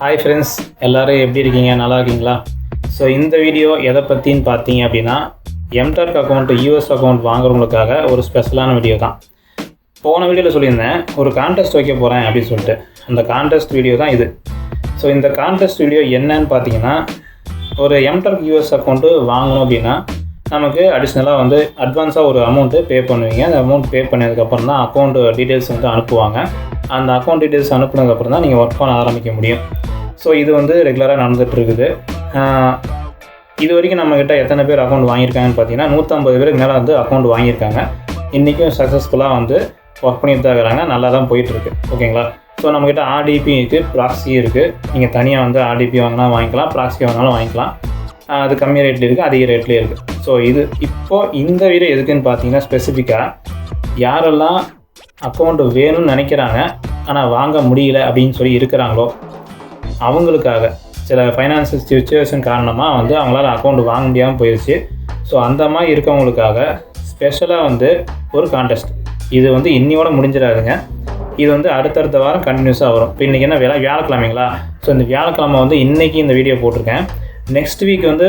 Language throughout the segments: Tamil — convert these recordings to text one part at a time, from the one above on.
ஹாய் ஃப்ரெண்ட்ஸ் எல்லோரும் எப்படி இருக்கீங்க? நல்லா இருக்கீங்களா? ஸோ இந்த வீடியோ எதை பற்றின்னு பார்த்தீங்க அப்படின்னா எம்டாக் அக்கௌண்ட் யூஎஸ் அக்கௌண்ட் வாங்குறவங்களுக்காக ஒரு ஸ்பெஷலான வீடியோ தான். போன வீடியோவில் சொல்லியிருந்தேன் ஒரு கான்டெஸ்ட் வைக்க போகிறேன் அப்படின்னு சொல்லிட்டு. அந்த கான்டெஸ்ட் வீடியோ தான் இது. ஸோ இந்த கான்டெஸ்ட் வீடியோ என்னன்னு பார்த்தீங்கன்னா ஒரு எம்டாக் யூஎஸ் அக்கௌண்ட்டு வாங்கணும் அப்படின்னா நமக்கு அடிஷ்னலாக வந்து அட்வான்ஸாக ஒரு அமௌண்ட்டு பே பண்ணுவீங்க. அந்த அமௌண்ட் பே பண்ணதுக்கப்புறம் தான் அக்கௌண்ட் டீட்டெயில்ஸ் வந்து அனுப்புவாங்க. அந்த அக்கௌண்ட் டீட்டெயில்ஸ் அனுப்புனதுக்கப்புறம் தான் நீங்கள் ஒர்க் பண்ண ஆரம்பிக்க முடியும். ஸோ இது வந்து ரெகுலராக நடந்துகிட்ருக்குது இது வரைக்கும் நம்மக்கிட்ட எத்தனை பேர் அக்கௌண்ட் வாங்கியிருக்காங்கன்னு பார்த்தீங்கன்னா நூற்றம்பது பேருக்கு மேலே வந்து அக்கௌண்ட் வாங்கியிருக்காங்க. இன்றைக்கும் சக்ஸஸ்ஃபுல்லாக வந்து ஒர்க் பண்ணிட்டு தான் இருக்கிறாங்க. நல்லா தான் போயிட்டுருக்கு. ஓகேங்களா? ஸோ நம்மக்கிட்ட ஆர்டிபி இருக்குது ப்ராக்ஸி இருக்குது நீங்கள் தனியாக வந்து ஆர்டிபி வாங்கினா வாங்கிக்கலாம் ப்ராக்ஸி வாங்கினாலும் வாங்கிக்கலாம். அது கம்மி ரேட்லேயும் இருக்குது அதிக ரேட்லேயும் இருக்குது ஸோ இது இப்போது இந்த வீடியோ எதுக்குன்னு பார்த்தீங்கன்னா ஸ்பெசிஃபிக்காக யாரெல்லாம் அக்கௌண்ட் வேணும்னு நினைக்கிறாங்க ஆனால் வாங்க முடியல அப்படின்னு சொல்லி இருக்கிறாங்களோ அவங்களுக்காக சில ஃபைனான்சியல் சுச்சுவேஷன் காரணமாக வந்து அவங்களால அக்கௌண்ட் வாங்க முடியாமல் போயிடுச்சு ஸோ அந்த மாதிரி இருக்கவங்களுக்காக ஸ்பெஷலாக வந்து ஒரு கான்டெஸ்ட் இது வந்து இன்னியோட முடிஞ்சிடாதுங்க. இது வந்து அடுத்தடுத்த வாரம் கண்டினியூஸாக வரும். இப்போ இன்றைக்கி என்ன வியா வியாழக்கிழமைங்களா? ஸோ இந்த வியாழக்கிழமை வந்து இன்றைக்கி இந்த வீடியோ போட்டிருக்கேன். நெக்ஸ்ட் வீக் வந்து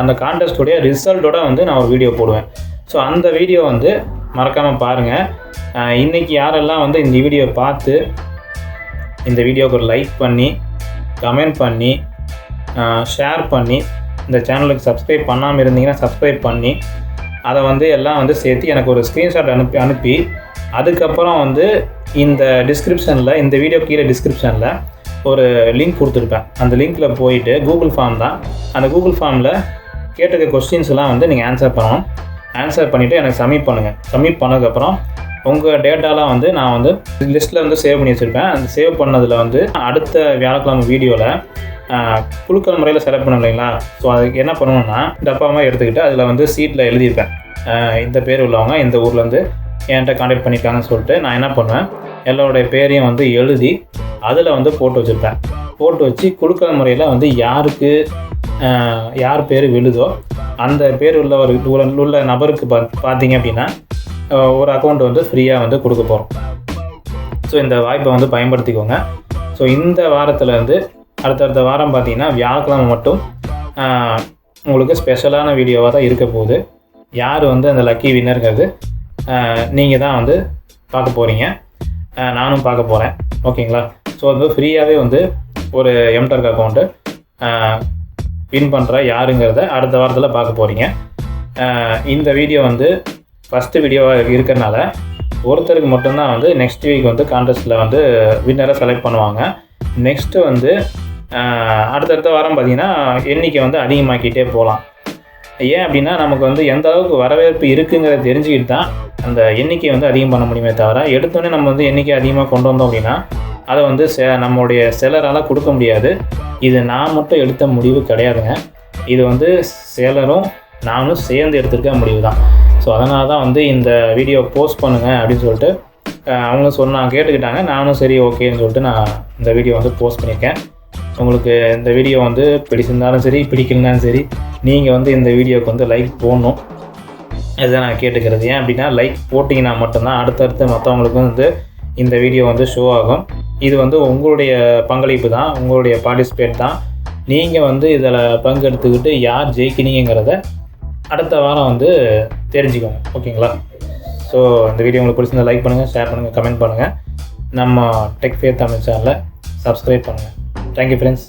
அந்த கான்டெஸ்ட்டுடைய ரிசல்ட்டோட வந்து நான் ஒரு வீடியோ போடுவேன். ஸோ அந்த வீடியோ வந்து மறக்காமல் பாருங்கள் இன்றைக்கி யாரெல்லாம் வந்து இந்த வீடியோ பார்த்து இந்த வீடியோவுக்கு ஒரு லைக் பண்ணி கமெண்ட் பண்ணி ஷேர் பண்ணி இந்த சேனலுக்கு சப்ஸ்கிரைப் பண்ணாமல் இருந்தீங்கன்னா சப்ஸ்கிரைப் பண்ணி அதை வந்து எல்லாம் வந்து சேர்த்து எனக்கு ஒரு ஸ்க்ரீன்ஷாட் அனுப்பி அனுப்பி அதுக்கப்புறம் வந்து இந்த டிஸ்கிரிப்ஷனில் இந்த வீடியோ கீழே டிஸ்கிரிப்ஷனில் ஒரு லிங்க் கொடுத்துருப்பேன். அந்த லிங்க்கில் போயிட்டு கூகுள் ஃபார்ம் தான். அந்த கூகுள் ஃபார்மில் கேட்டிருக்க கொஸ்டின்ஸ்லாம் வந்து நீங்கள் ஆன்சர் பண்ணணும். ஆன்சர் பண்ணிவிட்டு எனக்கு சப்மிட் பண்ணுங்கள் சப்மிட் பண்ணதுக்கப்புறம் உங்கள் டேட்டாலாம் வந்து நான் வந்து லிஸ்ட்டில் வந்து சேவ் பண்ணி வச்சுருப்பேன். அந்த சேவ் பண்ணதில் வந்து அடுத்த வியாழக்கிழமை வீடியோவில் குழுக்கள் முறையில் செலக்ட் பண்ண இல்லைங்களா? ஸோ அதுக்கு என்ன பண்ணணுன்னா டப்பாமாக எடுத்துக்கிட்டு அதில் வந்து சீட்டில் எழுதியிருப்பேன். இந்த பேர் உள்ளவங்க இந்த ஊர்லேருந்து என்கிட்ட காண்டாக்ட் பண்ணியிருக்காங்கன்னு சொல்லிட்டு நான் என்ன பண்ணுவேன்? எல்லாருடைய பேரையும் வந்து எழுதி அதில் வந்து போட்டு வச்சுருப்பேன். போட்டு வச்சு குழுக்கள் முறையில் வந்து யாருக்கு யார் பேர் விழுதோ அந்த பேர் உள்ளவர் உள்ள உள்ள நபருக்கு பா பார்த்தீங்க அப்படின்னா ஒரு அக்கௌண்ட் வந்து ஃப்ரீயாக வந்து கொடுக்க போகிறோம் ஸோ இந்த வாய்ப்பை வந்து பயன்படுத்திக்கோங்க. ஸோ இந்த வாரத்துலேருந்து அடுத்தடுத்த வாரம் பார்த்தீங்கன்னா வியாழக்கிழமை மட்டும் உங்களுக்கு ஸ்பெஷலான வீடியோவாக தான் இருக்க போகுது. யார் வந்து அந்த லக்கி வின்னருங்கிறது நீங்கள் தான் வந்து பார்க்க போகிறீங்க நானும் பார்க்க போகிறேன் ஓகேங்களா ஸோ வந்து ஃப்ரீயாகவே வந்து ஒரு எம்டர்க் அக்கௌண்ட்டு வின் பண்ணுற யாருங்கிறத அடுத்த வாரத்தில் பார்க்க போகிறீங்க இந்த வீடியோ வந்து ஃபஸ்ட்டு வீடியோவாக இருக்கிறனால ஒருத்தருக்கு மட்டும்தான் வந்து நெக்ஸ்ட் வீக் வந்து கான்டெஸ்ட்டில் வந்து வின்னரை செலக்ட் பண்ணுவாங்க. நெக்ஸ்ட்டு வந்து அடுத்தடுத்த வாரம் பார்த்திங்கன்னா எண்ணிக்கை வந்து அதிகமாக்கிட்டே போகலாம் ஏன் அப்படின்னா நமக்கு வந்து எந்த அளவுக்கு வரவேற்பு இருக்குங்கிறத தெரிஞ்சுக்கிட்டு தான் அந்த எண்ணிக்கையை வந்து அதிகம் பண்ண முடியுமே தவிர எடுத்தோடனே நம்ம வந்து எண்ணிக்கை அதிகமாக கொண்டு வந்தோம் அப்படின்னா அதை வந்து நம்மளுடைய செலரால் கொடுக்க முடியாது. இது நான் மட்டும் எடுத்த முடிவு கிடையாதுங்க. இது வந்து சேலரும் நானும் சேர்ந்து எடுத்திருக்க முடிவு தான் ஸோ அதனால தான் வந்து இந்த வீடியோ போஸ்ட் பண்ணுங்கள் அப்படின்னு சொல்லிட்டு அவங்க அவங்களும் சொன்னாங்க கேட்டுக்கிட்டாங்க. நானும் சரி ஓகேன்னு சொல்லிட்டு நான் இந்த வீடியோ வந்து போஸ்ட் பண்ணியிருக்கேன். உங்களுக்கு இந்த வீடியோ வந்து பிடிச்சிருந்தாலும் சரி பிடிக்கலனாலும் சரி நீங்கள் வந்து இந்த வீடியோவுக்கு வந்து லைக் போடணும். இதை நான் கேட்டுக்கிறது. ஏன் அப்படின்னா லைக் போட்டிங்கன்னா மட்டும்தான் அடுத்தடுத்து மற்றவங்களுக்கும் வந்து இந்த வீடியோ வந்து ஷோ ஆகும். இது வந்து உங்களுடைய பங்களிப்பு தான் உங்களுடைய பார்ட்டிசிபேட் தான். நீங்கள் வந்து இதில் பங்கெடுத்துக்கிட்டு யார் ஜெயிக்கினீங்கிறத அடுத்த வாரம் வந்து தெரிஞ்சுக்கோங்க. ஓகேங்களா? ஸோ இந்த வீடியோ உங்களுக்கு பிடிச்சிருந்தா லைக் பண்ணுங்கள் ஷேர் பண்ணுங்கள் கமெண்ட் பண்ணுங்கள் நம்ம டெக் ஃபேர் தமிழ் சேனலை சப்ஸ்கிரைப் பண்ணுங்கள் தேங்க்யூ ஃப்ரெண்ட்ஸ்